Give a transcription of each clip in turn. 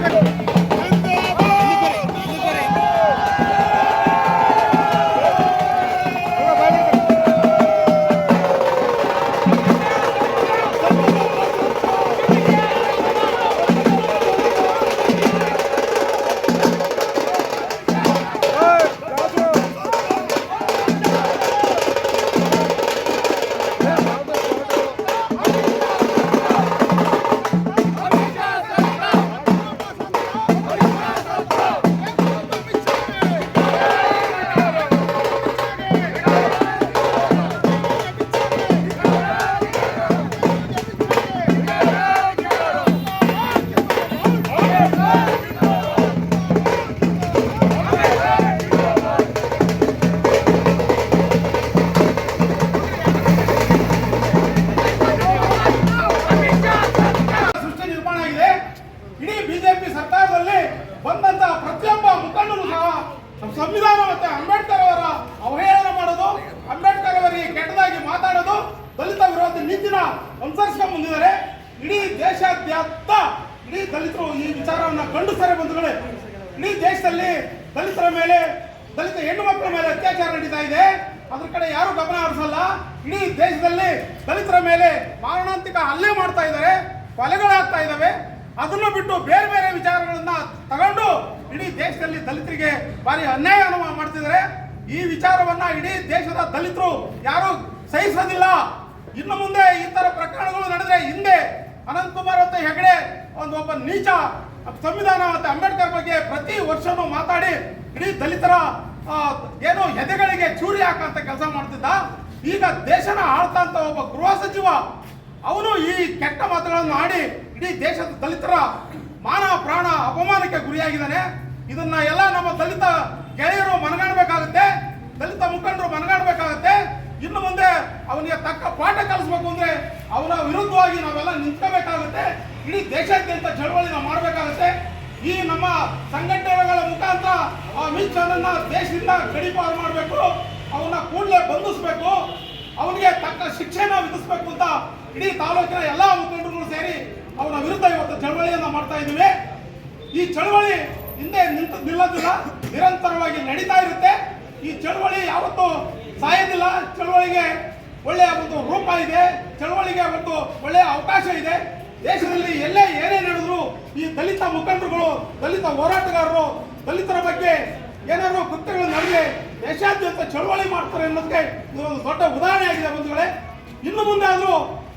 ¡Vamos! Ambedkar ಅವರ ಅವಹೇಳನ ಮಾಡೋದು, ಅಂಬೇಡ್ಕರ್ ಅವರಿಗೆ ಕೆಟ್ಟದಾಗಿ ಮಾತಾಡೋದು, ದಲಿತ ವಿರೋಧಿ ನೀತಿನ ಅನುಸರಿಸ್ಕೊಂಡು ಬಂದಿದ್ದಾರೆ ಇಡೀ ದೇಶಾದ್ಯಂತ ಇಡೀ ದಲಿತರು ಈ ವಿಚಾರವನ್ನ ಖಂಡಿಸ್ತಾರೆ ಬಂಧುಗಳೇ. ಇಡೀ ದೇಶದಲ್ಲಿ ದಲಿತರ ಮೇಲೆ, ದಲಿತ ಹೆಣ್ಣು ಮಕ್ಕಳ ಮೇಲೆ ಅತ್ಯಾಚಾರ ನಡೀತಾ ಇದೆ. ಅದ್ರ ಕಡೆ ಯಾರು ಗಮನ ಹರಿಸಲ್ಲ. ಇಡೀ ದೇಶದಲ್ಲಿ ದಲಿತರ ಮೇಲೆ ಮಾರಣಾಂತಿಕ ಹಲ್ಲೆ ಮಾಡ್ತಾ ಇದ್ದಾರೆ, ಕೊಲೆಗಳಾಗ್ತಾ ಇದ್ದಾವೆ. ಅದನ್ನು ಬಿಟ್ಟು ಬೇರೆ ಬೇರೆ ವಿಚಾರಗಳನ್ನ ದೇಶದಲ್ಲಿ ದಲಿತರಿಗೆ ಭಾರಿ ಅನುಭವ ಮಾಡ್ತಿದ್ದಾರೆ. ಈ ವಿಚಾರವನ್ನ ಇಡೀ ದೇಶದ ದಲಿತರು ಯಾರು ಸಹಿಸೋದಿಲ್ಲ. ಇನ್ನು ಮುಂದೆ ಈ ತರ ಪ್ರಕರಣಗಳು ನಡೆದ್ರೆ ಹಿಂದೆ ಅನಂತಕುಮಾರ್ ಅಂತ ಹೆಗಡೆ ಒಂದು ಒಬ್ಬ ನೀಚ ಸಂವಿಧಾನ ಮತ್ತೆ ಅಂಬೇಡ್ಕರ್ ಬಗ್ಗೆ ಪ್ರತಿ ವರ್ಷನೂ ಮಾತಾಡಿ ಇಡೀ ದಲಿತರ ಏನು ಎದೆಗಳಿಗೆ ಚೂರಿ ಹಾಕಂತ ಕೆಲಸ ಮಾಡ್ತಿದ್ದ. ಈಗ ದೇಶನ ಆಳ್ತಂತ ಒಬ್ಬ ಗೃಹ ಸಚಿವ, ಅವನು ಈ ಕೆಟ್ಟ ಮಾತುಗಳನ್ನು ಆಡಿ ಇಡೀ ದೇಶದ ದಲಿತರ ಮಾನ ಪ್ರಾಣ ಅಪಮಾನಕ್ಕೆ ಗುರಿಯಾಗಿದ್ದಾನೆ. ಇದನ್ನ ಎಲ್ಲ ನಮ್ಮ ದಲಿತ ಗೆಳೆಯರು ಮನಗಾಣಬೇಕಾಗುತ್ತೆ, ದಲಿತ ಮುಖಂಡರು ಮನಗಾಣಬೇಕಾಗುತ್ತೆ. ಇನ್ನು ಮುಂದೆ ಅವನಿಗೆ ತಕ್ಕ ಪಾಠ ಕಲಿಸ್ಬೇಕು ಅಂದ್ರೆ ಅವನ ವಿರುದ್ಧವಾಗಿ ನಾವೆಲ್ಲ ನಿಂತ್ಕೋಬೇಕಾಗುತ್ತೆ. ಇಡೀ ದೇಶಾದ್ಯಂತ ಚಳವಳಿ ನಾವು ಮಾಡಬೇಕಾಗುತ್ತೆ. ಈ ನಮ್ಮ ಸಂಘಟನೆಗಳ ಮುಖಾಂತರ ಆ ಅಮಿತ್ ಶಾನನ್ನ ದೇಶದಿಂದ ಗಡಿಪಾರು ಮಾಡಬೇಕು, ಅವನ್ನ ಕೂಡಲೇ ಬಂಧಿಸಬೇಕು, ಅವನಿಗೆ ತಕ್ಕ ಶಿಕ್ಷೆನ ವಿಧಿಸಬೇಕು ಅಂತ ಇಡೀ ತಾಲೂಕಿನ ಎಲ್ಲ ಮುಖಂಡರುಗಳು ಸೇರಿ ಅವನ ವಿರುದ್ಧ ಇವತ್ತು ಚಳವಳಿಯನ್ನ ಮಾಡ್ತಾ ಇದ್ದೀವಿ. ಈ ಚಳವಳಿ ಹಿಂದೆ ನಿಂತು ನಿಲ್ಲೋದಿಲ್ಲ, ನಿರಂತರವಾಗಿ ನಡೀತಾ ಇರುತ್ತೆ. ಈ ಚಳವಳಿ ಯಾವತ್ತೂ ಸಾಯೋದಿಲ್ಲ. ಚಳವಳಿಗೆ ಒಳ್ಳೆಯ ಒಂದು ರೂಪ ಇದೆ. ಚಳವಳಿಗೆ ಒಂದು ಒಳ್ಳೆಯ ಅವಕಾಶ ಇದೆ. ದೇಶದಲ್ಲಿ ಎಲ್ಲೇ ಏನೇ ನಡೆದ್ರು ಈ ದಲಿತ ಮುಖಂಡರುಗಳು, ದಲಿತ ಹೋರಾಟಗಾರರು, ದಲಿತರ ಬಗ್ಗೆ ಏನಾದರೂ ಕೃತ್ಯಗಳು ನಡೆದ್ರೆ ದೇಶಾದ್ಯಂತ ಚಳವಳಿ ಮಾಡ್ತಾರೆ ಅನ್ನೋದಕ್ಕೆ ಇದೊಂದು ದೊಡ್ಡ ಉದಾಹರಣೆ ಆಗಿದೆ ಬಂಧುಗಳೇ. ಇನ್ನು ಮುಂದೆ ಆದರೂ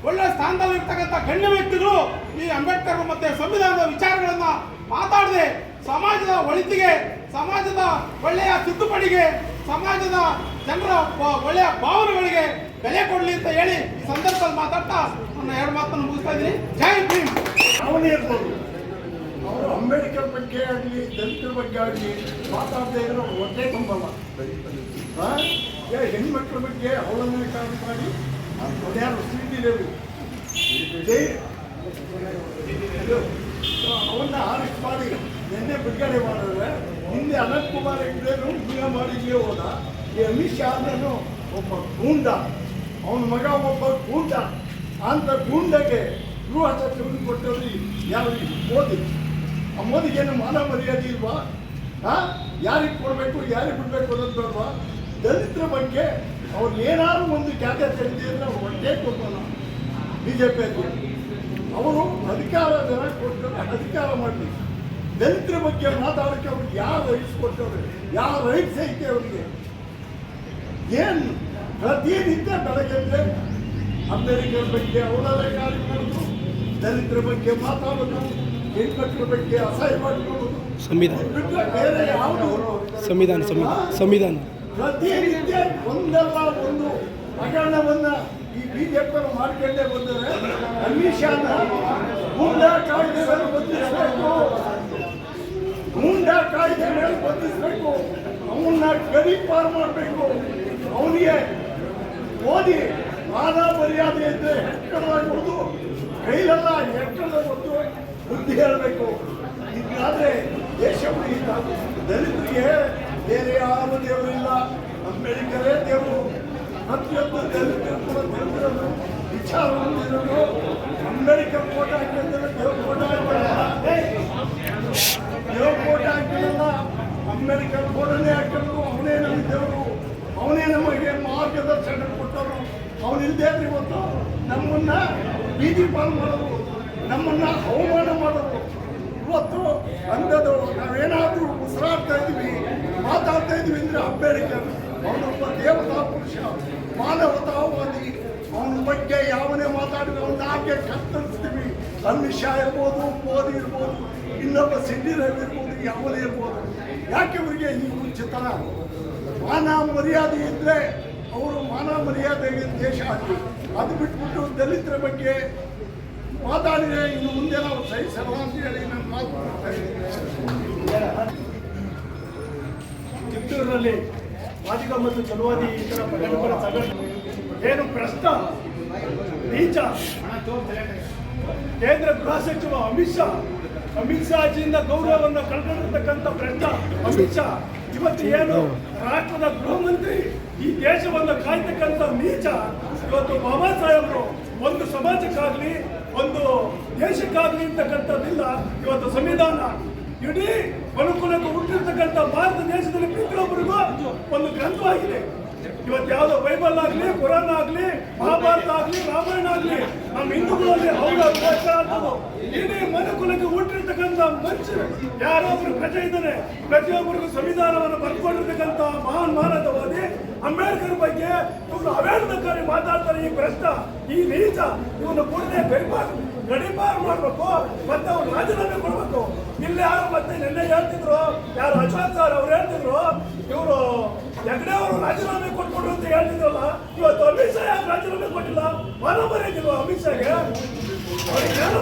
ಒಳ್ಳೆ ಸ್ಥಾನದಲ್ಲಿ ಇರ್ತಕ್ಕಂಥ ಗಣ್ಯ ವ್ಯಕ್ತಿಗಳು ಈ ಅಂಬೇಡ್ಕರ್ ಮತ್ತೆ ಸಂವಿಧಾನದ ವಿಚಾರಗಳನ್ನ ಮಾತಾಡದೆ ಸಮಾಜದ ಒಳಿತಿಗೆ, ಸಮಾಜದ ಒಳ್ಳೆಯ ತಿದ್ದುಪಡಿಗೆ, ಸಮಾಜದ ಜನರ ಒಳ್ಳೆಯ ಭಾವನೆಗಳಿಗೆ ಬೆಲೆ ಕೊಡಲಿ ಅಂತ ಹೇಳಿ ಈ ಸಂದರ್ಭದಲ್ಲಿ ಮಾತಾಡ್ತಾ ನನ್ನ ಎರಡು ಮಾತನ್ನು ಮುಗಿಸ್ತಾ ಇದ್ದೀನಿ. ಜೈ ಭೀಮ್. ಅವರು ಅಂಬೇಡ್ಕರ್ ಬಗ್ಗೆ ಆಗಲಿ, ದಲಿತರ ಬಗ್ಗೆ ಆಗಲಿ ಮಾತಾಡದೇ ಇದ್ರೆ ಒಂದೇ ತುಂಬಲ್ಲ ಹೆಣ್ಮಕ್ಳ ಬಗ್ಗೆ ಅವಲಂಬನೆ ಮಾಡಿ ಅದ್ಯಾರು ಶ್ರೀದೇವಿ ಜೈ ಅವನ್ನ ಆರೆಸ್ಟ್ ಮಾಡಿ. ನಿನ್ನೆ ಬಿಡುಗಡೆ ಮಾಡಿದ್ರೆ ಹಿಂದೆ ಅನಂತ್ ಕುಮಾರ್ ಹೆಗ್ಡೆನು ಹಿಂಗ ಮಾಡಿ ಇಲ್ಲೇ ಹೋದ. ಈ ಅಮಿತ್ ಶಾ ಅಂದ್ರೂ ಒಬ್ಬ ಗೂಂಡ, ಅವನ ಮಗ ಒಬ್ಬ ಗೂಂಡ, ಅಂತ ಗೂಂಡಗೆ ಗೃಹ ಸಚಿವರು ಕೊಟ್ಟವ್ರಿ ಯಾರು ಮೋದಿ? ಆ ಮೋದಿಗೇನು ಮಾನ ಮರ್ಯಾದೆ ಇಲ್ವಾ? ಹಾ ಯಾರಿಗೆ ಕೊಡಬೇಕು, ಯಾರಿಗೆ ಬಿಡಬೇಕು ಅನ್ನೋದು ಬೇಡವಾ? ದಲಿತರ ಬಗ್ಗೆ ಅವ್ರು ಏನಾದ್ರು ಒಂದು ಜಾಗ ತೆಗೆದಿದ್ರೆ ಹೊಟ್ಟೆ ಕೊಡ್ತಾನ ಬಿ ಜೆ ಪಿ ಅವರು ಅಧಿಕಾರ ಜನ ಕೊಟ್ಟರೆ ಅಧಿಕಾರ ಮಾಡಲಿ ದಲಿತರ ಬಗ್ಗೆ ಮಾತಾಡೋಕ್ಕೆ ಅವ್ರಿಗೆ ಯಾವ ರೈಟ್ಸ್ ಕೊಟ್ಟವ್ರೆ? ಯಾವ ರೈಟ್ಸ್ ಐತೆ ಅವರಿಗೆ? ಏನು ಪ್ರತಿನಿತ್ಯ ಬೆಳಗ್ಗೆ ಅಮೆರಿಕನ್ ಬಗ್ಗೆ ಅವರದೇ ಕಾರ್ಯ ಮಾಡೋದು ದಲಿತರ ಬಗ್ಗೆ ಮಾತಾಡೋದು ಹೆಣ್ಮಕ್ಳ ಬಗ್ಗೆ ಅಸಹ್ಯ ಮಾಡಿಕೊಳ್ಳೋದು? ಸಂವಿಧಾನ. ಬೇರೆ ಯಾವುದು? ಸಂವಿಧಾನ ಸಂವಿಧಾನ ಸಂವಿಧಾನ. ಪ್ರತಿನಿತ್ಯ ಒಂದಲ್ಲ ಒಂದು ಪ್ರಕರಣವನ್ನ ಈ ಬಿಜೆಪಿ ಮಾಡ್ಕೊಂಡೇ ಬಂದರೆ ಅಮಿತ್ ಶಾನ ಗೂಂಡಾ ಕಾಯ್ದೆ ಮೇಲೆ ಬಂಧಿಸಬೇಕು. ಅವನ್ನ ಗರಿ ಪಾರು ಬಂಧಿಸಬೇಕು ಅವನ್ನ ಗಡೀಪಾರು ಮಾಡಬೇಕು. ಅವನಿಗೆ ಓದಿ ಮಾನ ಮರ್ಯಾದೆ ಇದ್ದರೆ ಹೆಕ್ಕಳವಾಗಿ ಹೊಡೆದು ಕೈಲೆಲ್ಲ ಹೆಕ್ಕಳ ಹೊತ್ತು ಬುದ್ಧಿ ಹೇಳಬೇಕು. ಇದಾದ್ರೆ ದೇಶ ದಲಿತರಿಗೆ ಬೇರೆ ಯಾರು ದೇವರಿಲ್ಲ. ಅಂಬೇಡ್ಕರೇ ದೇವರು. ಪ್ರತಿಯೊಬ್ಬ ದಲಿತರು ಕೂಡ ವಿಚಾರ ಹೊಂದಿರೋರು. ಅಂಬೇಡ್ಕರ್ ಕೋಟ ಹಾಕಿದ್ರೆ ದೇವರು ಫೋಟೋ ಬೀದಿ ಪಾಲು ಮಾಡೋದು, ನಮ್ಮನ್ನ ಅವಮಾನ ಮಾಡೋದು. ಇವತ್ತು ಅಂದದು ನಾವೇನಾದ್ರೂ ಉಸಿರಾಡ್ತಾ ಇದ್ವಿ ಮಾತಾಡ್ತಾ ಇದ್ವಿ ಅಂದ್ರೆ ಅಂಬೇಡ್ಕರ್ ಅವನೊಬ್ಬ ದೇವತಾ ಪುರುಷ, ಮಾನವತಾವಾದಿ. ಅವನ ಬಗ್ಗೆ ಯಾವನೇ ಮಾತಾಡಿದ್ರೆ ಅವನ ಹಾಗೆ ಕತ್ತರಿಸ್ತೀವಿ. ಅಮಿತ್ ಶಾ ಇರ್ಬೋದು ಮೋದಿ ಇರ್ಬೋದು, ಇನ್ನೊಬ್ಬ ಸಿಡ್ಡಿ ರವಿ ಇರ್ಬೋದು ಯಾವನೇ ಇರ್ಬೋದು. ಯಾಕೆ ಇವರಿಗೆ ಈ ಮುಂಚಿತನ? ಮಾನ ಮರ್ಯಾದೆ ಇದ್ರೆ ಅವರು ಮಾನ ಮರ್ಯಾದೆಗೆ ದೇಶ ಆಗಿ ಅದು ಬಿಟ್ಬಿಟ್ಟು ದಲಿತರ ಬಗ್ಗೆ ಮಾತಾಡಿದರೆ ಇನ್ನು ಮುಂದೆ ನಾವು ಸಹಿಸಲ್ಲ ಅಂತ ಹೇಳಿ ನಾನು ಮಾತು ಮಾಡ್ತಾ ಇದ್ದೀನಿ. ಚಿತ್ತೂರಿನಲ್ಲಿ ಮಾದಿಗ ಮತ್ತು ಚಲುವಾದಿ ಇತರ ಪ್ರಗತಿಪರ ಸಂಘಟನೆ ಏನು ಭ್ರಷ್ಟ ನೀಚ? ಕೇಂದ್ರ ಗೃಹ ಸಚಿವ ಅಮಿತ್ ಶಾ ಅಮಿತ್ ಶಾಜಿಯಿಂದ ಗೌರವವನ್ನು ಕಳ್ಕೊಂಡಿರ್ತಕ್ಕಂಥ ಭ್ರಷ್ಟ ಅಮಿತ್ ಶಾ ಇವತ್ತು ಏನು ರಾಷ್ಟ್ರದ ಗೃಹ ಮಂತ್ರಿ ಈ ದೇಶವನ್ನು ಕಾಯ್ತಕ್ಕಂಥ ನೀಚ ಇವತ್ತು ಬಾಬಾ ಸಾಹೇಬರು ಒಂದು ಸಮಾಜಕ್ಕಾಗ್ಲಿ, ಒಂದು ದೇಶಕ್ಕಾಗ್ಲಿ ಅಂತಕ್ಕಂಥದ್ದಿಲ್ಲ. ಇವತ್ತು ಸಂವಿಧಾನ ಇಡೀ ಮನುಕುಲಕ್ಕೆ ಹುಟ್ಟಿರ್ತಕ್ಕಂಥ ಭಾರತ ದೇಶದಲ್ಲಿ ಪ್ರತಿಯೊಬ್ಬರಿಗೂ ಇವತ್ತು ಯಾವುದೋ ಬೈಬಲ್ ಆಗಲಿ, ಕುರಾನ್ ಆಗಲಿ, ಮಹಾಭಾರತ ಆಗಲಿ, ರಾಮಾಯಣ ಆಗಲಿ, ನಮ್ಮ ಹಿಂದೂಗಳಲ್ಲಿ ಅಂತದ್ದು? ಇಡೀ ಮನುಕುಲಕ್ಕೆ ಹುಟ್ಟಿರ್ತಕ್ಕಂಥ ಮನುಷ್ಯರು ಯಾರೋ ಒಬ್ರು ಪ್ರಜೆ ಇದ್ದಾರೆ. ಪ್ರತಿಯೊಬ್ಬರಿಗೂ ಸಂವಿಧಾನವನ್ನು ಬರ್ಕೊಂಡಿರ್ತಕ್ಕಂಥ ಮಹಾನ್ ಮಾನವವಾದಿ ಅಂಬೇಡ್ಕರ್ ಬಗ್ಗೆ ಇವರು ಅವೇರ್ನಕ್ಕಾಗಿ ಮಾತಾಡ್ತಾರೆ ಈ ಭ್ರಷ್ಟ, ಈ ನೀಚ. ಇವನು ಕೂಡಲೇ ಗಡಿಪಾರು ಗಡಿಪಾರು ಮಾಡಬೇಕು ಮತ್ತೆ ಅವ್ರು ರಾಜೀನಾಮೆ ಕೊಡಬೇಕು. ಇಲ್ಲಿ ಯಾರು ಮತ್ತೆ ನಿನ್ನೆ ಹೇಳ್ತಿದ್ರು, ಯಾರು ಅಶೋಕ್ ಸರ್ ಅವ್ರು ಹೇಳ್ತಿದ್ರು, ಇವರು ಹೆಗ್ಡೆ ಅವರು ರಾಜೀನಾಮೆ ಕೊಟ್ಕೊಡ್ರು ಅಂತ ಹೇಳ್ತಿದ್ರಲ್ಲ, ಇವತ್ತು ಅಮಿತ್ ಶಾ ಯಾಕೆ ರಾಜೀನಾಮೆ ಕೊಟ್ಟಿಲ್ಲ? ಮನ ಮರೆಯಿಲ್ವಾ ಅಮಿತ್ ಶಾಗೆ? ಅವ್ರಿಗೆ ಏನು